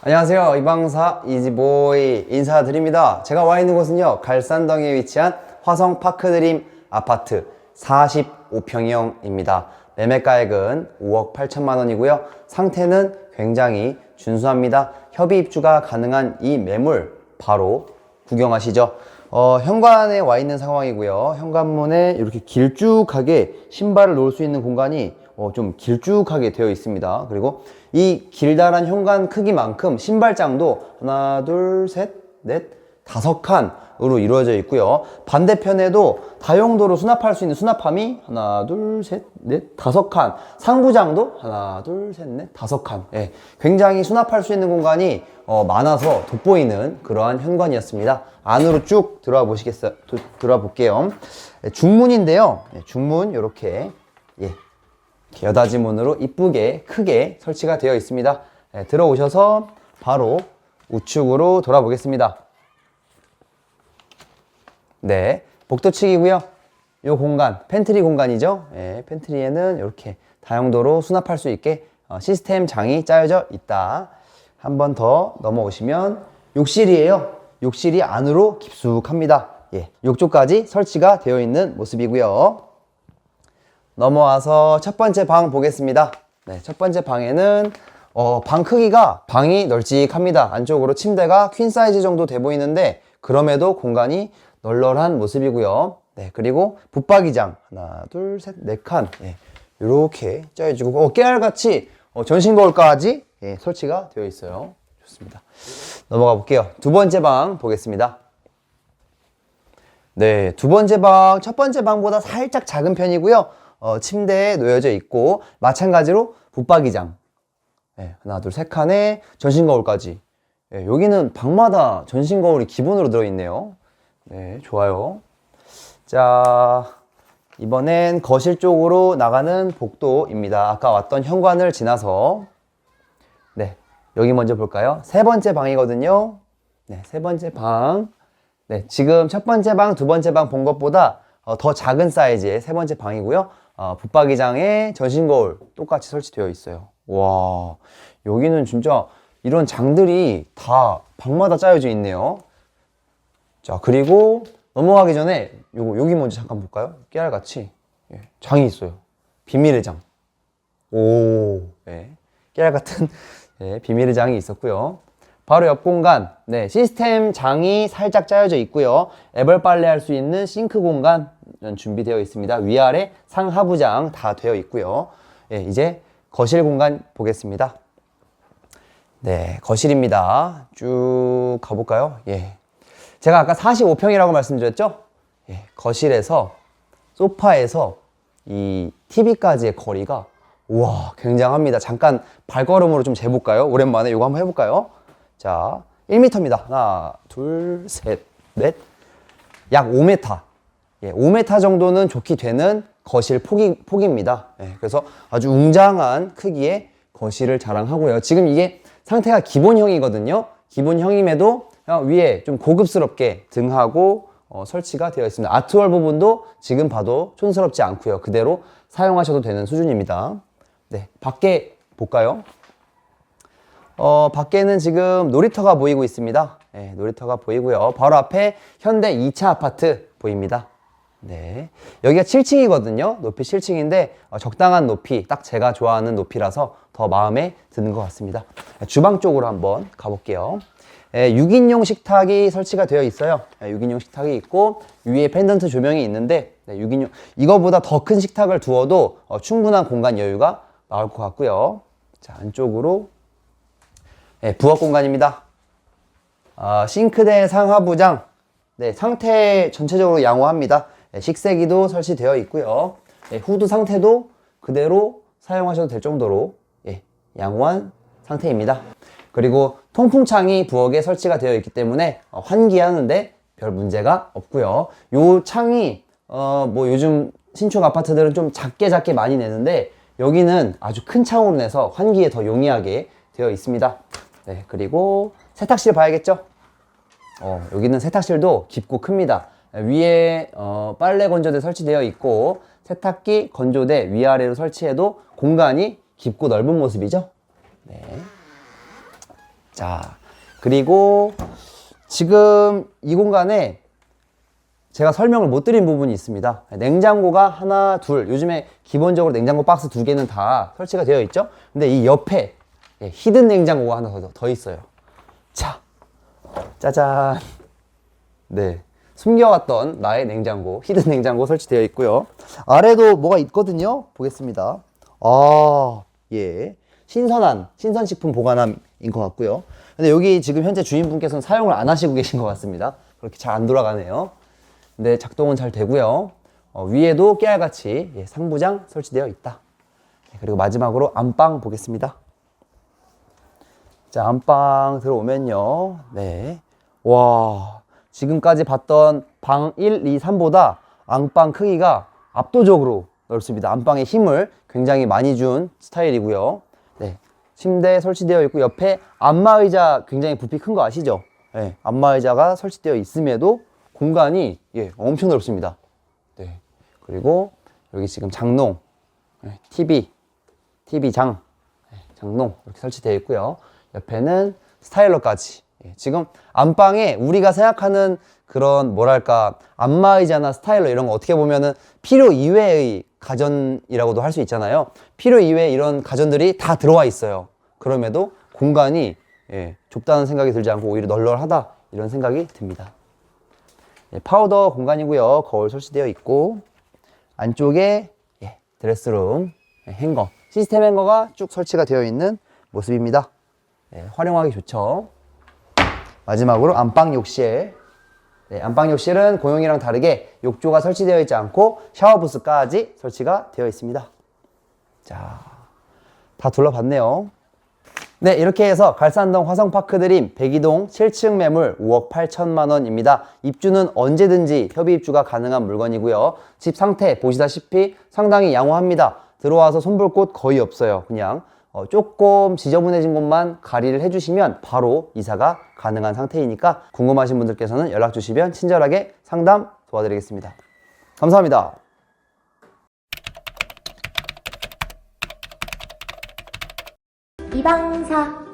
안녕하세요. 이방사 이지보이 인사드립니다. 제가 와 있는 곳은요, 갈산동에 위치한 화성 파크드림 아파트 45평형입니다. 매매가액은 5억 8천만 원이고요. 상태는 굉장히 준수합니다. 협의 입주가 가능한 이 매물 바로 구경하시죠. 어, 현관에 와 있는 상황이고요. 현관문에 이렇게 길쭉하게 신발을 놓을 수 있는 공간이 어, 좀 길쭉하게 되어 있습니다. 그리고 이 길다란 현관 크기만큼 신발장도 하나, 둘, 셋, 넷, 다섯 칸으로 이루어져 있고요. 반대편에도 다용도로 수납할 수 있는 수납함이 하나, 둘, 셋, 넷, 다섯 칸. 상부장도 하나, 둘, 셋, 넷, 다섯 칸. 예, 굉장히 수납할 수 있는 공간이 어, 많아서 돋보이는 그러한 현관이었습니다. 안으로 쭉 들어와 보시겠어요? 도- 들어와 볼게요. 예, 중문인데요. 예, 중문 이렇게 예, 여닫이 문으로 이쁘게 크게 설치가 되어 있습니다. 네, 들어오셔서 바로 우측으로 돌아보겠습니다. 네, 복도측이고요. 이 공간, 팬트리 공간이죠. 네, 팬트리에는 이렇게 다용도로 수납할 수 있게 어, 시스템 장이 짜여져 있다. 한 번 더 넘어오시면 욕실이에요. 욕실이 안으로 깊숙합니다. 예, 욕조까지 설치가 되어 있는 모습이고요. 넘어와서 첫 번째 방 보겠습니다. 네, 첫 번째 방에는 어, 방 크기가 방이 널찍합니다. 안쪽으로 침대가 퀸 사이즈 정도 돼 보이는데 그럼에도 공간이 널널한 모습이고요. 네, 그리고 붙박이장 하나, 둘, 셋, 네 칸. 예, 이렇게 짜여지고 어, 깨알같이 어, 전신 거울까지 예, 설치가 되어 있어요. 좋습니다. 넘어가 볼게요. 두 번째 방 보겠습니다. 네, 두 번째 방, 첫 번째 방보다 살짝 작은 편이고요. 어, 침대에 놓여져 있고, 마찬가지로 붙박이장. 네, 하나, 둘, 세 칸에 전신 거울까지. 네, 여기는 방마다 전신 거울이 기본으로 들어있네요. 네, 좋아요. 자, 이번엔 거실 쪽으로 나가는 복도입니다. 아까 왔던 현관을 지나서. 네, 여기 먼저 볼까요? 세 번째 방이거든요. 네, 세 번째 방. 네, 지금 첫 번째 방, 두 번째 방 본 것보다 어, 더 작은 사이즈의 세 번째 방이고요. 어, 붙박이장에 전신 거울 똑같이 설치되어 있어요. 와, 여기는 진짜 이런 장들이 다 방마다 짜여져 있네요. 자, 그리고 넘어가기 전에 요거 여기 먼저 잠깐 볼까요? 깨알같이 예, 장이 있어요. 비밀의 장. 오, 네. 깨알 같은 예, 비밀의 장이 있었고요. 바로 옆 공간, 네, 시스템 장이 살짝 짜여져 있고요. 애벌 빨래 할 수 있는 싱크 공간 준비되어 있습니다. 위아래 상하부장 다 되어 있고요. 예, 이제 거실 공간 보겠습니다. 네, 거실입니다. 쭉 가볼까요? 예. 제가 아까 45평이라고 말씀드렸죠? 예, 거실에서, 소파에서 이 TV까지의 거리가, 우와, 굉장합니다. 잠깐 발걸음으로 좀 재볼까요? 오랜만에 이거 한번 해볼까요? 자, 1m입니다. 하나, 둘, 셋, 넷. 약 5m. 예, 5m 정도는 좋게 되는 거실 폭이, 폭입니다. 예, 그래서 아주 웅장한 크기의 거실을 자랑하고요. 지금 이게 상태가 기본형이거든요. 기본형임에도 위에 좀 고급스럽게 등하고 어, 설치가 되어 있습니다. 아트월 부분도 지금 봐도 촌스럽지 않고요. 그대로 사용하셔도 되는 수준입니다. 네, 밖에 볼까요? 어, 밖에는 지금 놀이터가 보이고 있습니다. 네, 놀이터가 보이고요. 바로 앞에 현대 2차 아파트 보입니다. 네. 여기가 7층이거든요. 높이 7층인데 어, 적당한 높이, 딱 제가 좋아하는 높이라서 더 마음에 드는 것 같습니다. 네, 주방 쪽으로 한번 가볼게요. 네, 6인용 식탁이 설치가 되어 있어요. 네, 6인용 식탁이 있고 위에 펜던트 조명이 있는데 네, 6인용 이거보다 더 큰 식탁을 두어도 어, 충분한 공간 여유가 나올 것 같고요. 자, 안쪽으로 네, 부엌 공간입니다. 아, 싱크대 상하부장. 네, 상태 전체적으로 양호합니다. 네, 식세기도 설치되어 있고요. 네, 후드 상태도 그대로 사용하셔도 될 정도로 예, 양호한 상태입니다. 그리고 통풍창이 부엌에 설치가 되어 있기 때문에 어, 환기하는데 별 문제가 없고요. 요 창이 어, 뭐 요즘 신축 아파트들은 좀 작게 작게 많이 내는데 여기는 아주 큰 창으로 내서 환기에 더 용이하게 되어 있습니다. 네, 그리고 세탁실 봐야겠죠? 어, 여기는 세탁실도 깊고 큽니다. 위에 어, 빨래 건조대 설치되어 있고 세탁기, 건조대 위아래로 설치해도 공간이 깊고 넓은 모습이죠. 네. 자, 그리고 지금 이 공간에 제가 설명을 못 드린 부분이 있습니다. 냉장고가 하나, 둘. 요즘에 기본적으로 냉장고 박스 두 개는 다 설치가 되어 있죠. 근데 이 옆에 예, 히든 냉장고가 하나 더, 더 있어요. 자, 짜잔. 네. 숨겨왔던 나의 냉장고, 히든 냉장고 설치되어 있고요. 아래도 뭐가 있거든요. 보겠습니다. 아, 예. 신선한, 신선식품 보관함 인것 같고요. 근데 여기 지금 현재 주인분께서는 사용을 안 하시고 계신 것 같습니다. 그렇게 잘 안 돌아가네요. 근데 작동은 잘 되고요. 어, 위에도 깨알같이 예, 상부장 설치되어 있다. 네, 그리고 마지막으로 안방 보겠습니다. 자, 안방 들어오면요. 네. 와, 지금까지 봤던 방 1, 2, 3보다 안방 크기가 압도적으로 넓습니다. 안방에 힘을 굉장히 많이 준 스타일이고요. 네. 침대 설치되어 있고 옆에 안마의자 굉장히 부피 큰 거 아시죠? 네. 안마의자가 설치되어 있음에도 공간이 예, 엄청 넓습니다. 네. 그리고 여기 지금 장롱, 네, TV, TV장, 네, 장롱 이렇게 설치되어 있고요. 옆에는 스타일러까지. 예, 지금 안방에 우리가 생각하는 그런 뭐랄까 안마의자나 스타일러 이런 거 어떻게 보면은 필요 이외의 가전이라고도 할 수 있잖아요. 필요 이외의 이런 가전들이 다 들어와 있어요. 그럼에도 공간이 예, 좁다는 생각이 들지 않고 오히려 널널하다 이런 생각이 듭니다. 예, 파우더 공간이고요. 거울 설치되어 있고 안쪽에 예, 드레스룸 예, 행거 시스템 행거가 쭉 설치가 되어 있는 모습입니다. 예, 활용하기 좋죠. 마지막으로 안방 욕실. 네, 안방 욕실은 고용이랑 다르게 욕조가 설치되어 있지 않고 샤워 부스까지 설치가 되어 있습니다. 자, 다 둘러봤네요. 네, 이렇게 해서 갈산동 화성파크 드림 102동 7층 매물 5억 8천만 원입니다. 입주는 언제든지 협의 입주가 가능한 물건이고요. 집 상태 보시다시피 상당히 양호합니다. 들어와서 손볼 곳 거의 없어요. 그냥 어, 조금 지저분해진 곳만 가리를 해주시면 바로 이사가 가능한 상태이니까 궁금하신 분들께서는 연락 주시면 친절하게 상담 도와드리겠습니다. 감사합니다. 이방사